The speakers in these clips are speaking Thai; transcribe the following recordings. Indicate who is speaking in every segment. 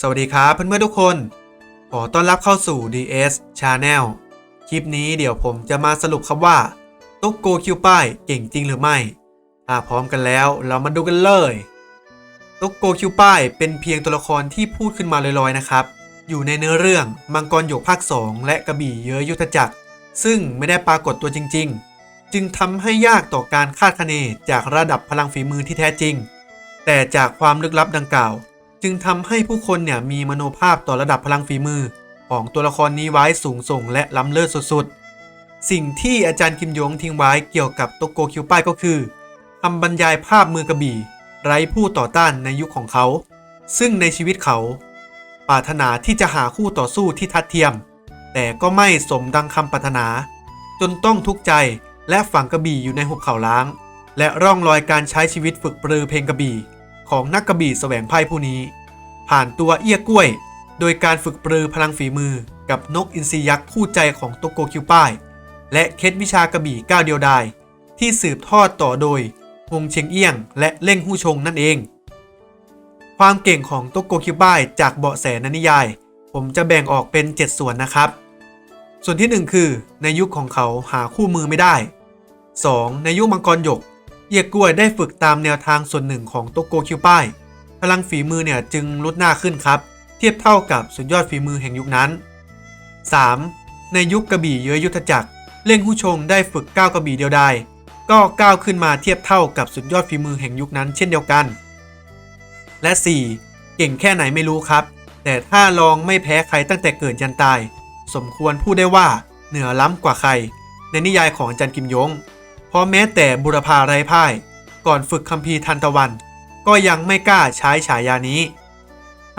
Speaker 1: สวัสดีครับเพื่อนๆทุกคน ขอต้อนรับเข้าสู่ DS Channel คลิปนี้เดี๋ยวผมจะมาสรุปครับว่า ตุ๊กโกคิวป้ายเก่งจริงหรือไม่ถ้าพร้อมกันแล้วเรามาดูกันเลย ตุ๊กโกคิวป้ายเป็นเพียงตัวละครที่พูดขึ้นมาลอยๆนะครับ อยู่ในเนื้อเรื่องมังกรหยกภาค 2 และกระบี่เยอะยุทธจักร ซึ่งไม่ได้ปรากฏตัวจริง ๆ จึงทำให้ยากต่อการคาดคะเนจากระดับพลังฝีมือที่แท้จริง แต่จากความลึกลับดังกล่าว จึงทำให้ผู้คนเนี่ยมีมโนภาพต่อระดับพลังฝีมือ ของตัวละครนี้ไว้สูงส่งและล้ำเลิศสุดๆ สิ่งที่อาจารย์คิมยงทิ้งไว้เกี่ยวกับโตโกคิวป้ายก็คือคำบรรยายภาพมือกระบี่ ไร้ผู้ต่อต้านในยุคของเขา ซึ่งในชีวิตเขาปรารถนาที่จะหาคู่ต่อสู้ที่ทัดเทียม แต่ก็ไม่สมดังคำปรารถนา จนต้องทุกข์ใจและฝังกระบี่อยู่ในหุบเขาล้าง และร่องรอยการใช้ชีวิตฝึกปรือเพลงกระบี่ ของนักกระบี่แสวงไพ่ผู้นี้ ผ่านตัวเอี้ยกล้วย โดยการฝึกปรือพลังฝีมือกับนกอินทรียักษ์คู่ใจของโตโกคิวป้าย และเคล็ดวิชากระบี่ก้าวเดียวดายที่สืบทอดต่อโดยฮงเชียงเอี้ยง และเล่งฮู้ชงนั่นเอง ความเก่งของโตโกคิวป้ายจากเบาะแสนนิยาย ผมจะแบ่งออกเป็น 7 ส่วนนะครับ ส่วนที่ 1 คือในยุคของเขาหาคู่มือไม่ได้ 2. ในยุคมังกรหยก เอียกล้วยได้ฝึกตามแนวทางส่วนหนึ่งของโตโกคิวป้ายพลังฝีมือเนี่ยจึงลดหน้าขึ้นครับ เทียบเท่ากับสุดยอดฝีมือแห่งยุคนั้น 3. ในยุคกระบี่เยือยุทธจักร เล่งหู้ชงได้ฝึกก้าวกระบี่เดียวดายก็ก้าวขึ้นมาเทียบเท่ากับสุดยอดฝีมือแห่งยุคนั้นเช่นเดียวกัน และ 4. เก่งแค่ไหนไม่รู้ครับ แต่ถ้าลองไม่แพ้ใครตั้งแต่เกิดยันตาย สมควรพูดได้ว่าเหนือล้ำกว่าใคร ในนิยายของอาจารย์กิมยง เพราะแม้แต่บุรพาไรพ่าย ก่อนฝึกคัมภีร์ทันตะวัน ก็ยังไม่กล้าใช้ฉายานี้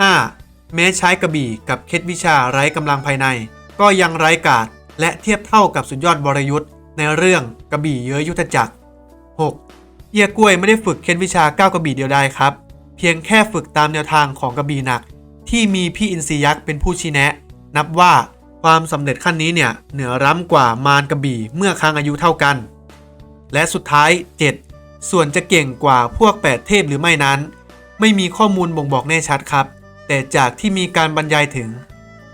Speaker 1: 5. แม้ใช้กระบี่กับเคล็ดวิชาไร้กำลังภายใน ก็ยังไร้กาดและเทียบเท่ากับสุดยอดบรยุทธ์ในเรื่องกระบี่เยอะยุทธจักร 6. เอียกล้วยไม่ได้ฝึกเคล็ดวิชาก้าวกระบี่เดียวได้ครับ เพียงแค่ฝึกตามแนวทางของกระบี่หนัก ที่มีพี่อินทรียักษ์เป็นผู้ชี้แนะ นับว่าความสำเร็จขั้นนี้เนี่ยเหนือล้ำกว่ามารกระบี่เมื่อครั้งอายุเท่ากัน และสุดท้าย 7. ส่วนจะเก่งกว่าพวก 8 เทพหรือไม่นั้น ไม่มีข้อมูลบ่งบอกแน่ชัดครับ แต่จากที่มีการบรรยายถึง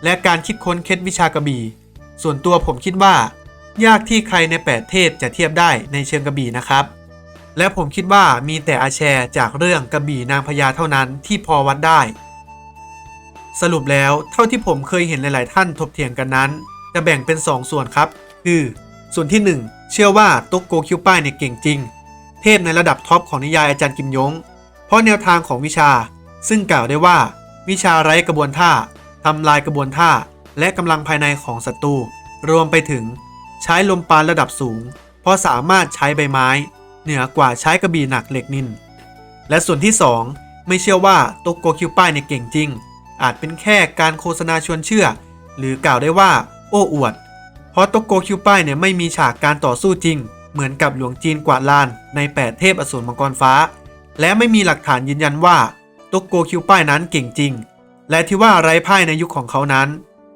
Speaker 1: และการคิดค้นเคล็ดวิชากระบี่ ส่วนตัวผมคิดว่า ยากที่ใครใน 8 เทพจะเทียบได้ในเชิงกระบี่นะครับ และผมคิดว่ามีแต่อาแชร์จากเรื่องกระบี่นางพญาเท่านั้นที่พอวัดได้ สรุปแล้วเท่าที่ผมเคยเห็นหลาย ๆ ท่านถกเถียงกันนั้น จะแบ่งเป็น 2ส่วนครับ คือ ส่วนที่ 1 เชื่อว่าตุ๊กโกคิวป้ายเนี่ยเก่งจริง เทพในระดับท็อปของนิยายอาจารย์กิมยง เพราะแนวทางของวิชา ซึ่งกล่าวได้ว่า วิชาไร้กระบวนท่าทำลายกระบวนท่า และกำลังภายในของศัตรูรวมไปถึง ใช้ลมปานระดับสูง เพราะสามารถใช้ใบไม้ เหนือกว่าใช้กระบี่หนักเหล็กนิน และส่วนที่ 2 ไม่เชื่อว่าโตโกคิวป้ายเนี่ยเก่งจริง อาจเป็นแค่การโฆษณาชวนเชื่อ หรือกล่าวได้ว่า โอ้อวด ราะโตโกคิวป้ายเนี่ยไม่มีฉากการต่อสู้จริง เหมือนกับหลวงจีนกวาดลาน ใน 8 เทพอสูรมังกรฟ้า และไม่มีหลักฐานยืนยันว่าโตโกคิวป้ายนั้นเก่งจริง และที่ว่าไร้พ่ายในยุคของเขานั้น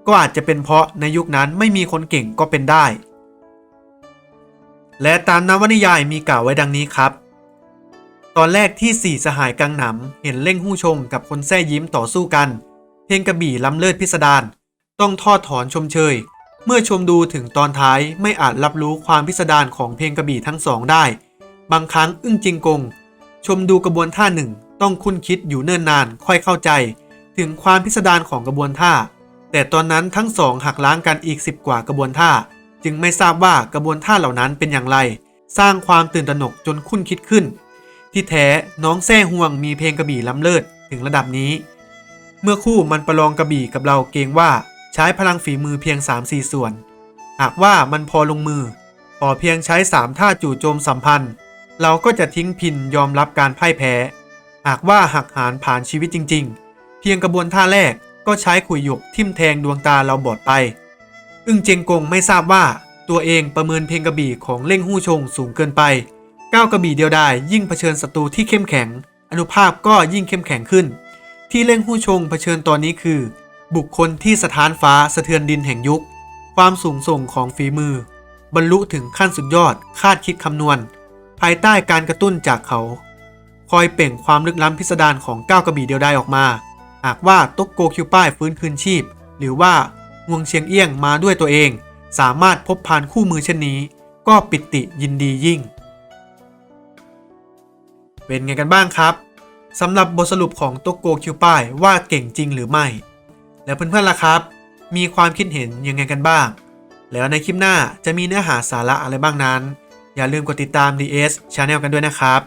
Speaker 1: ก็อาจจะเป็นเพราะในยุคนั้นไม่มีคนเก่งก็เป็นได้ และตามนวนิยายมีกล่าวไว้ดังนี้ครับตอนแรกที่สี่สหายกังหนำเห็นเล่งหู้ชงกับคนแท้ยิ้มต่อสู้กัน เพลงกระบี่ล้ำเลิศพิสดารต้องทอดถอนชมเชย เมื่อชมดูถึงตอนท้ายไม่อาจรับรู้ความพิสดารของเพลงกระบี่ทั้งสองได้ บางครั้งอึ้งจริงกง ชมดูกระบวนท่าหนึ่งต้องคุ้นคิดอยู่เนิ่นนานค่อยเข้าใจ ถึงความพิสดารของกระบวนท่า แต่ตอนนั้นทั้งสองหักล้างกันอีกสิบกว่ากระบวนท่า จึงไม่ทราบว่ากระบวนท่าเหล่านั้นเป็นอย่างไร สร้างความตื่นตระหนกจนคุ้นคิดขึ้น ที่แท้น้องแซ่ห่วงมีเพลงกระบี่ล้ำเลิศถึงระดับนี้ เมื่อคู่มันประลองกระบี่กับเราเกรงว่า ใช้พลังฝีมือเพียง 3-4 ส่วน หากว่ามันพอลงมือพอเพียงใช้ 3 ท่าจู่โจมสัมพันธ์ เราก็จะทิ้งพินยอมรับการพ่ายแพ้ หากว่าหักหานผ่านชีวิตจริง ๆ เพียงกระบวนท่าแรกก็ใช้ขุยหยกทิ่มแทงดวงตาเราบอดไป อึ้งเจงกงไม่ทราบว่าตัวเองประเมินเพลงกระบี่ของเล่งหู้ชงสูงเกินไปก้าวกระบี่เดียวไดายยิ่งเผชิญศัตรูที่เข้มแข็ง อนุภาพก็ยิ่งเข้มแข็งขึ้น ที่เล่งหู้ชงเผชิญตอนนี้คือ บุคคลที่สถานฟ้าสะเทือนดินแห่งยุค ความสูงส่งของฝีมือ บรรลุถึงขั้นสุดยอดคาดคิดคำนวณ ภายใต้การกระตุ้นจากเขา คอยเปล่งความลึกล้ำพิสดารของก้าวกระบี่เดียวไดายออกมา หากว่าตกโกคิวป้ายฟื้นคืนชีพ หรือว่าฮวงเชียงเอี้ยงมาด้วยตัวเอง สามารถพบพานคู่มือเช่นนี้ ก็ปิติยินดียิ่ง เป็นไงกันบ้างครับสำหรับบทสรุปของตกโกคิวป้ายว่าเก่งจริงหรือไม่ แล้วเพื่อนๆล่ะครับ มีความคิดเห็นยังไงกันบ้าง แล้วในคลิปหน้าจะมีเนื้อหาสาระอะไรบ้างนั้น อย่าลืมกดติดตาม DS Channel กันด้วยนะครับ